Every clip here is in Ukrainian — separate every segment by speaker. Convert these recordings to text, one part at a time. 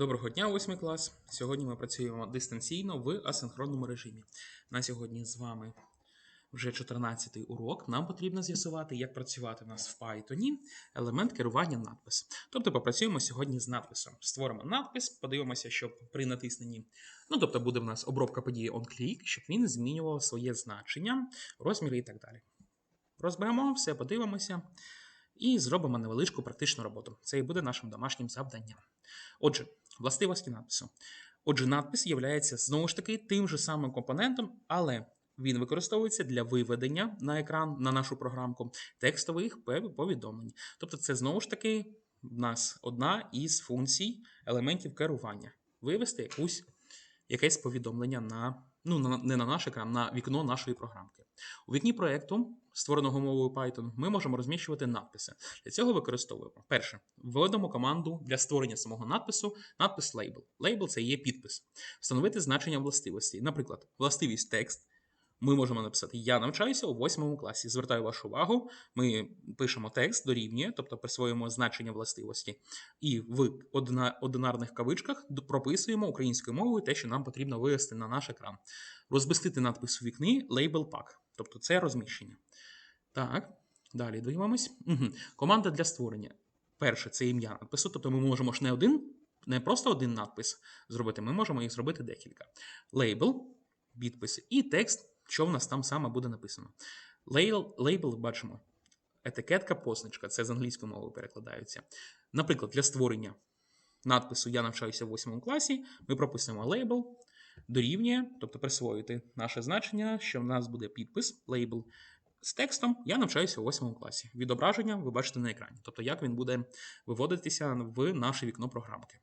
Speaker 1: Доброго дня, восьмий клас. Сьогодні ми працюємо дистанційно в асинхронному режимі. На сьогодні з вами вже 14-й урок. Нам потрібно з'ясувати, як працювати в нас в Python елемент керування надпис. Тобто попрацюємо сьогодні з надписом. Створимо надпис, подивимося, щоб при натисненні, ну тобто буде в нас обробка події onClick, щоб він змінював своє значення, розміри і так далі. Розберемо все, подивимося і зробимо невеличку практичну роботу. Це і буде нашим домашнім завданням. Отже, властивості надпису. Отже, надпис є знову ж таки тим же самим компонентом, але він використовується для виведення на екран на нашу програмку текстових повідомлень. Тобто, це знову ж таки в нас одна із функцій елементів керування. Вивести якусь, якесь повідомлення на, ну, на, не на наш екран, на вікно нашої програмки. У вікні проєкту, створеного мовою Python, ми можемо розміщувати надписи. Для цього використовуємо перше, вводимо команду для створення самого надпису, надпис label. Label – це є підпис. Встановити значення властивості. Наприклад, властивість текст. Ми можемо написати Я навчаюся у восьмому класі. Звертаю вашу увагу. Ми пишемо текст дорівнює, тобто присвоюємо значення властивості, і в одинарних кавичках прописуємо українською мовою те, що нам потрібно вивести на наш екран. Розмістити надпис у вікні Label Pack, тобто це розміщення. Так, далі дивимось. Угу. Команда для створення. Перше це ім'я надпису, тобто ми можемо ж не один, не просто один надпис зробити, ми можемо їх зробити декілька. Лейбл, підпис і текст, що в нас там саме буде написано. Лейбл, бачимо. Етикетка, позначка, це з англійської мови перекладається. Наприклад, для створення надпису Я навчаюся в 8 класі, ми прописуємо лейбл, дорівнює, тобто присвоїти наше значення, що в нас буде підпис, лейбл з текстом Я навчаюся у 8 класі. Відображення ви бачите на екрані, тобто як він буде виводитися в наше вікно програмки.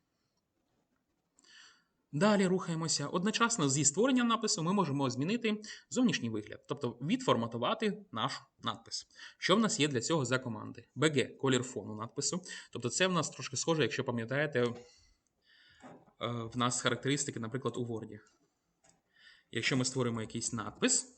Speaker 1: Далі рухаємося. Одночасно зі створенням напису ми можемо змінити зовнішній вигляд, тобто відформатувати наш надпис. Що в нас є для цього за команди? BG колір фону надпису. Тобто, це в нас трошки схоже, якщо пам'ятаєте, е, в нас характеристики, наприклад, у Word. Якщо ми створимо якийсь надпис,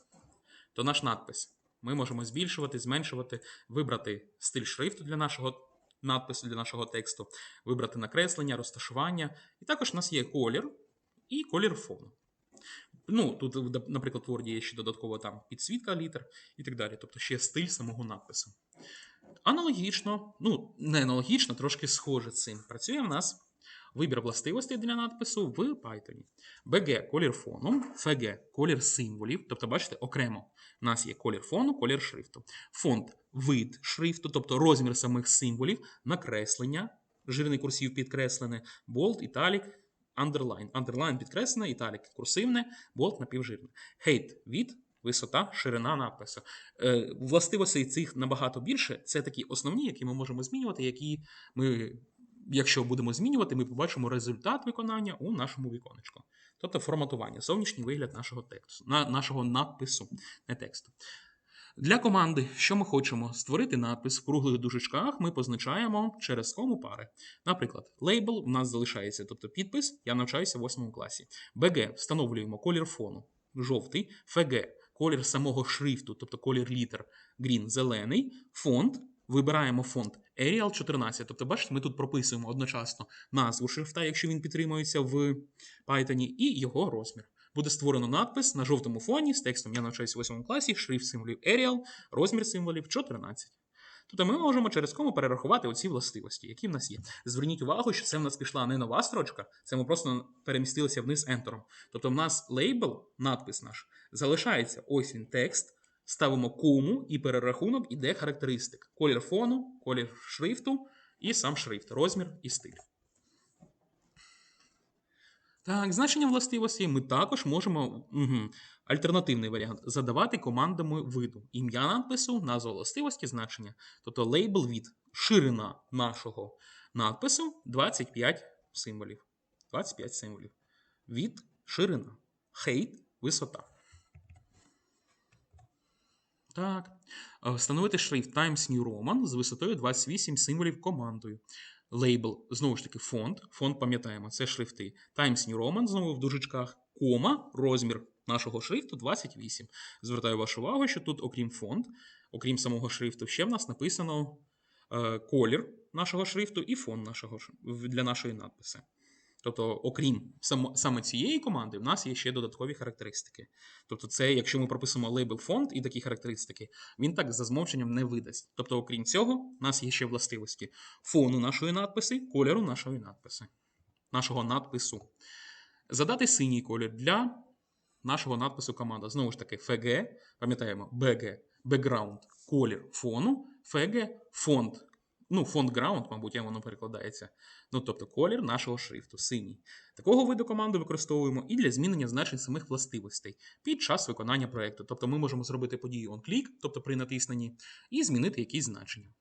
Speaker 1: то наш надпис ми можемо збільшувати, зменшувати, вибрати стиль шрифту для нашого надпису, для нашого тексту, вибрати накреслення, розташування. І також у нас є колір і колір фону. Ну, тут, наприклад, в Word є ще додатково там підсвітка літер і так далі, тобто ще стиль самого надпису. Аналогічно, ну, не аналогічно, трошки схоже цим. Працює в нас вибір властивостей для надпису в Python. BG колір фону, FG колір символів, тобто, бачите, окремо у нас є колір фону, колір шрифту. Фонд вид шрифту, тобто розмір самих символів, накреслення, жирний курсів підкреслене, болт, італік, underline. Underline підкреслене, італік курсивне, болт напівжирне. Height – від, висота, ширина надпису. Е, властивостей цих набагато більше. Це такі основні, які ми можемо змінювати, які ми, якщо будемо змінювати, ми побачимо результат виконання у нашому віконечку. Тобто форматування, зовнішній вигляд нашого тексту, на, нашого надпису, не тексту. Для команди, що ми хочемо створити надпис в круглих дужечках, ми позначаємо через кому пари. Наприклад, лейбл у нас залишається, тобто підпис, я навчаюся в 8 класі. BG встановлюємо колір фону, жовтий, FG колір самого шрифту, тобто колір літер, green, зелений, фонд. Вибираємо фонд Arial 14. Тобто, бачите, ми тут прописуємо одночасно назву шрифта, якщо він підтримується в Python, і його розмір. Буде створено надпис на жовтому фоні з текстом Я навчаюся в 8 класі, шрифт символів Arial, розмір символів 14. Тобто ми можемо через кому перерахувати оці властивості, які в нас є. Зверніть увагу, що це в нас пішла не нова строчка, це ми просто перемістилися вниз ентером. Тобто в нас лейбл, надпис наш, залишається ось він текст. Ставимо кому і перерахунок іде характеристик. Колір фону, колір шрифту і сам шрифт, розмір і стиль. Так, значення властивості ми також можемо угу, альтернативний варіант задавати командами виду. Ім'я надпису, назва властивості, значення. Тобто лейбл від ширина нашого надпису 25 символів. 25 символів. Від ширина. Height – висота. Так. Е, Встановити шрифт Times New Roman з висотою 28 символів командою. Лейбл, знову ж таки, фонд. Фонд пам'ятаємо, це шрифти. Times New Roman, знову в дужечках, кома, розмір нашого шрифту 28. Звертаю вашу увагу, що тут, окрім фонд, окрім самого шрифту, ще в нас написано е, колір нашого шрифту і фон нашого, для нашої надписи. Тобто, окрім само, саме цієї команди, в нас є ще додаткові характеристики. Тобто, це, якщо ми прописуємо лейбл фонд і такі характеристики, він так за змовченням не видасть. Тобто, окрім цього, в нас є ще властивості фону нашої надписи, кольору нашої надписи, нашого надпису. Задати синій колір для нашого надпису команда. Знову ж таки, FG, пам'ятаємо, BG, background, колір фону, FG, фонд. Ну, фонд ground, мабуть, як воно перекладається. Ну, тобто колір нашого шрифту, синій. Такого виду команди використовуємо і для змінення значень самих властивостей під час виконання проєкту. Тобто ми можемо зробити подію on-click, тобто при натисненні, і змінити якісь значення.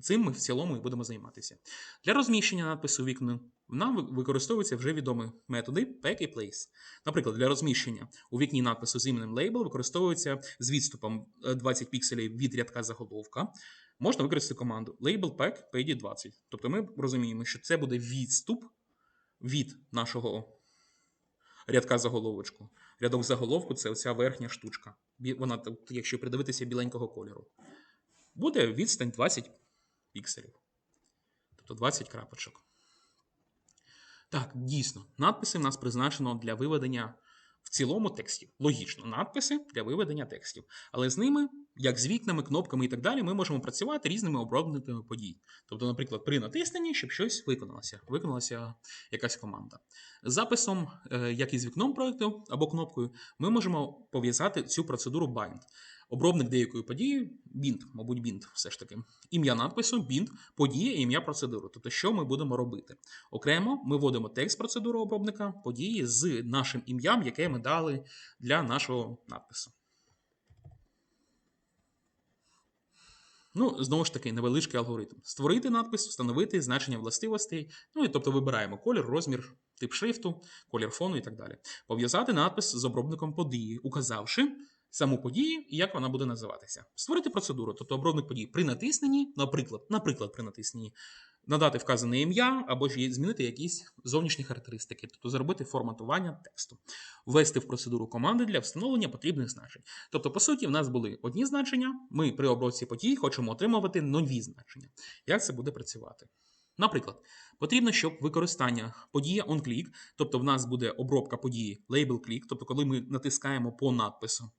Speaker 1: Цим ми в цілому і будемо займатися. Для розміщення надпису вікна нам використовуються вже відомі методи pack і place. Наприклад, для розміщення у вікні надпису з іменем label використовується з відступом е, 20 пікселів від рядка заголовка. Можна використати команду label pack pd 20. Тобто ми розуміємо, що це буде відступ від нашого рядка заголовочку. Рядок заголовку це оця верхня штучка. Вона, якщо придивитися біленького кольору. Буде відстань 20 пікселів. Тобто 20 крапочок. Так, дійсно, надписи в нас призначено для виведення в цілому текстів. Логічно, надписи для виведення текстів. Але з ними, як з вікнами, кнопками і так далі, ми можемо працювати різними обробниками подій. Тобто, наприклад, при натисненні, щоб щось виконалося, виконалася якась команда. Записом, е, як і з вікном проекту або кнопкою, ми можемо пов'язати цю процедуру bind. Обробник деякої події bind, мабуть, bind все ж таки. Ім'я надпису, bind, подія і ім'я процедури. Тобто, що ми будемо робити? Окремо ми вводимо текст процедури обробника події з нашим ім'ям, яке ми дали для нашого надпису. Ну, знову ж таки, невеличкий алгоритм. Створити надпис, встановити значення властивостей, ну і тобто вибираємо колір, розмір, тип шрифту, колір фону і так далі. Пов'язати надпис з обробником події, указавши саму подію і як вона буде називатися. Створити процедуру, тобто обробник подій при натисненні, наприклад, наприклад, при натисненні, надати вказане ім'я або ж змінити якісь зовнішні характеристики, тобто зробити форматування тексту, ввести в процедуру команди для встановлення потрібних значень. Тобто, по суті, в нас були одні значення. Ми при обробці подій хочемо отримувати нові значення. Як це буде працювати? Наприклад, потрібно, щоб використання подія onClick, тобто в нас буде обробка події label click, тобто коли ми натискаємо по надпису.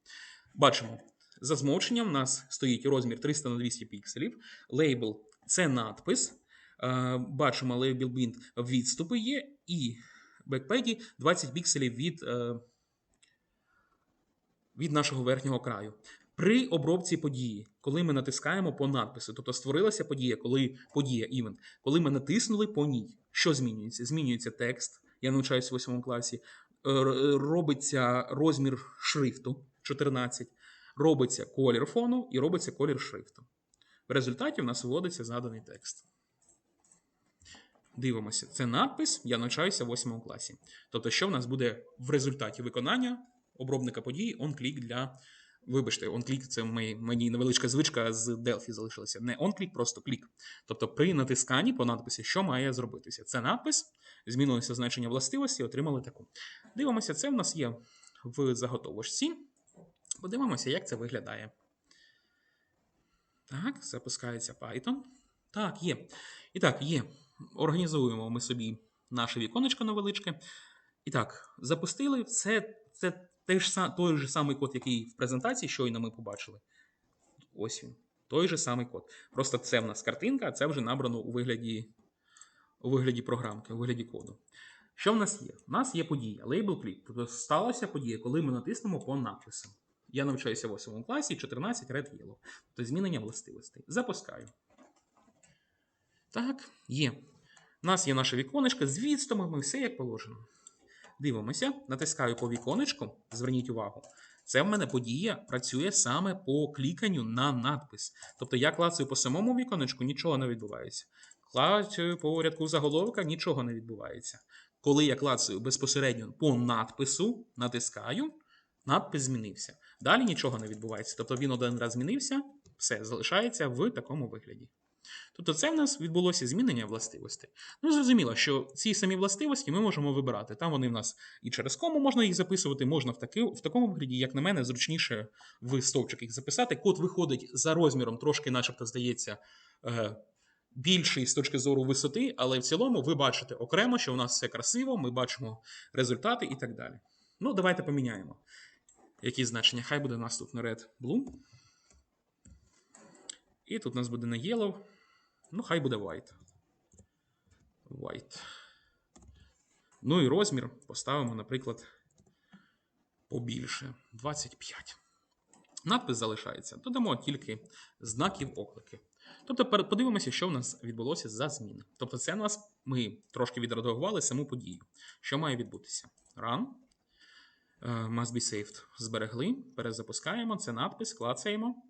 Speaker 1: Бачимо, за змовченням в нас стоїть розмір 300 на 200 пікселів. Лейбл це надпис. Е, Бачимо, label bind відступи є, і бекпеді 20 пікселів від, е, від нашого верхнього краю. При обробці події, коли ми натискаємо по надпису, тобто створилася подія, коли подія event, коли ми натиснули по ній, що змінюється? Змінюється текст, я навчаюся в 8 класі, е, робиться розмір шрифту 14, робиться колір фону і робиться колір шрифту. В результаті в нас виводиться заданий текст. Дивимося, це надпис, я навчаюся в 8 класі. Тобто, що в нас буде в результаті виконання обробника події on-click для. Вибачте, on-click це мені невеличка звичка з Delphi залишилася. Не on-click, просто клік. Тобто при натисканні по надписі, що має зробитися? Це надпис, змінилося значення властивості, отримали таку. Дивимося, це в нас є в заготовочці. Подивимося, як це виглядає. Так, запускається Python. Так, є. І так, є. Організуємо ми собі наше віконечко невеличке. І так, запустили. Це, це той, ж, той же самий код, який в презентації щойно ми побачили. Ось він. Той же самий код. Просто це в нас картинка, а це вже набрано у вигляді, у вигляді програмки, у вигляді коду. Що в нас є? У нас є подія, лейбл клік. Тобто сталася подія, коли ми натиснемо по надпису. Я навчаюся в 8 класі 14 Red Yellow. Тобто змінення властивостей. Запускаю. Так, є. У нас є наше віконечко з відступами, все як положено. Дивимося, натискаю по віконечку. Зверніть увагу. Це в мене подія працює саме по кліканню на надпис. Тобто я клацаю по самому віконечку, нічого не відбувається. Клацаю по рядку заголовка, нічого не відбувається. Коли я клацаю безпосередньо по надпису, натискаю, надпис змінився. Далі нічого не відбувається. Тобто він один раз змінився, все залишається в такому вигляді. Тобто це в нас відбулося змінення властивостей. Ну, зрозуміло, що ці самі властивості ми можемо вибирати. Там вони в нас і через кому можна їх записувати, можна в, таки, в такому вигляді, як на мене, зручніше в стовпчик їх записати. Код виходить за розміром, трошки, начебто, здається, е, більший з точки зору висоти, але в цілому ви бачите окремо, що у нас все красиво, ми бачимо результати і так далі. Ну, давайте поміняємо. Які значення? Хай буде наступно red, blue. І тут у нас буде не yellow. Ну, хай буде white. White. Ну і розмір поставимо, наприклад, побільше. 25. Надпис залишається. Додамо тільки знаків оклики. Тобто подивимося, що в нас відбулося за зміни. Тобто, це нас ми трошки відредагували саму подію. Що має відбутися? Run. е, Must be saved. Зберегли, перезапускаємо. Це надпис, клацаємо.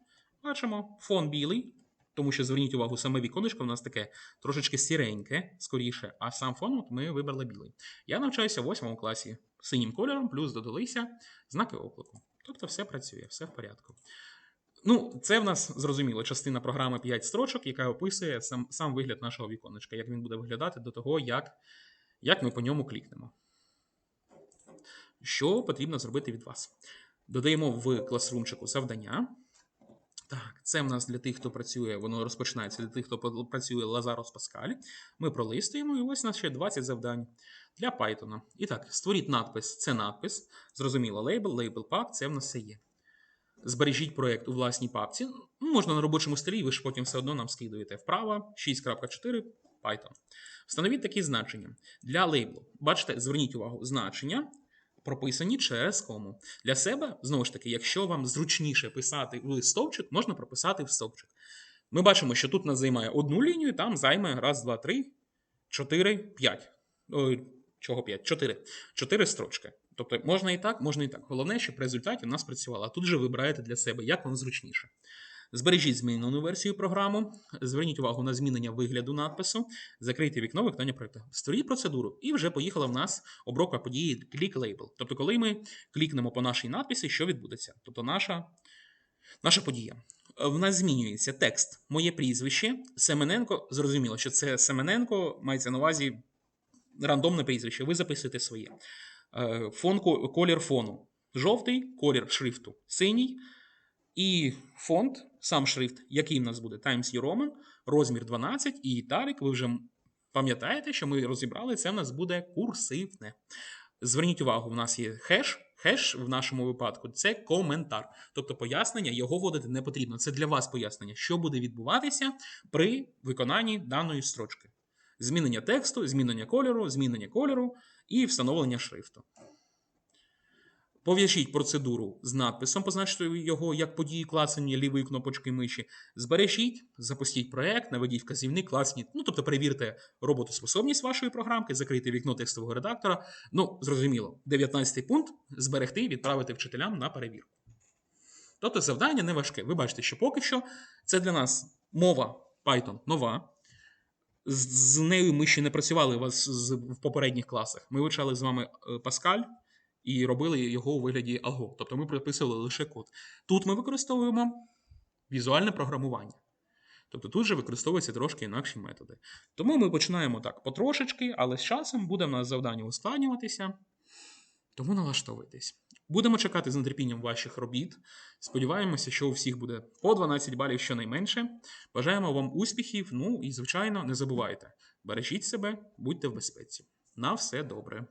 Speaker 1: Бачимо, фон білий, тому що зверніть увагу, саме віконечко в нас таке трошечки сіреньке, скоріше, а сам фон от ми вибрали білий. Я навчаюся в 8 класі синім кольором, плюс додалися знаки оклику. Тобто все працює, все в порядку. Ну, це в нас зрозуміло частина програми 5 строчок, яка описує сам, сам вигляд нашого віконечка, як він буде виглядати до того, як, як ми по ньому клікнемо. Що потрібно зробити від вас? Додаємо в класрумчику завдання. Так, це в нас для тих, хто працює, воно розпочинається для тих, хто працює Lazarus Pascal. Ми пролистуємо, і ось у нас ще 20 завдань для Python. І так, створіть надпис це надпис. Зрозуміло, лейбл, лейбл пак, це в нас все є. Збережіть проєкт у власній папці. Ну, Можна на робочому столі, ви ж потім все одно нам скидуєте вправо 6.4 Python. Встановіть такі значення для лейблу. Бачите, зверніть увагу, значення прописані через кому. Для себе, знову ж таки, якщо вам зручніше писати в стовпчик, можна прописати в стовпчик. Ми бачимо, що тут нас займає одну лінію, там займе раз, два, три, чотири, п'ять. Чого п'ять? Чотири. Чотири строчки. Тобто можна і так, можна і так. Головне, щоб в результаті в нас працювало. А тут же вибираєте для себе, як вам зручніше. Збережіть змінену версію програми, зверніть увагу на змінення вигляду надпису, закрийте вікно виконання проєкту. Створіть процедуру, і вже поїхала в нас обробка події Label. Тобто, коли ми клікнемо по нашій надписі, що відбудеться? Тобто, наша, наша подія. В нас змінюється текст, моє прізвище, Семененко. Зрозуміло, що це Семененко, мається на увазі рандомне прізвище. Ви записуєте своє. Е, Фон, колір фону. Жовтий, колір шрифту синій. І фонд, сам шрифт, який в нас буде Times New Roman, розмір 12 і італік. Ви вже пам'ятаєте, що ми розібрали, це в нас буде курсивне. Зверніть увагу, в нас є хеш. Хеш в нашому випадку це коментар. Тобто пояснення його вводити не потрібно. Це для вас пояснення, що буде відбуватися при виконанні даної строчки. Змінення тексту, змінення кольору, змінення кольору і встановлення шрифту. Пов'яжіть процедуру з надписом, позначте його як події клацання лівої кнопочки миші. Збережіть, запустіть проект, наведіть вказівник, класніть. Ну, тобто перевірте роботоспособність вашої програмки, закрийте вікно текстового редактора. Ну, зрозуміло, 19 пункт зберегти, відправити вчителям на перевірку. Тобто завдання не важке. Ви бачите, що поки що це для нас мова Python нова. З, нею ми ще не працювали в попередніх класах. Ми вивчали з вами е, Pascal і робили його у вигляді алго. Тобто ми прописували лише код. Тут ми використовуємо візуальне програмування. Тобто тут же використовуються трошки інакші методи. Тому ми починаємо так потрошечки, але з часом буде в нас завдання ускладнюватися. Тому налаштовуйтесь. Будемо чекати з нетерпінням ваших робіт. Сподіваємося, що у всіх буде по 12 балів щонайменше. Бажаємо вам успіхів. Ну і, звичайно, не забувайте, бережіть себе, будьте в безпеці. На все добре.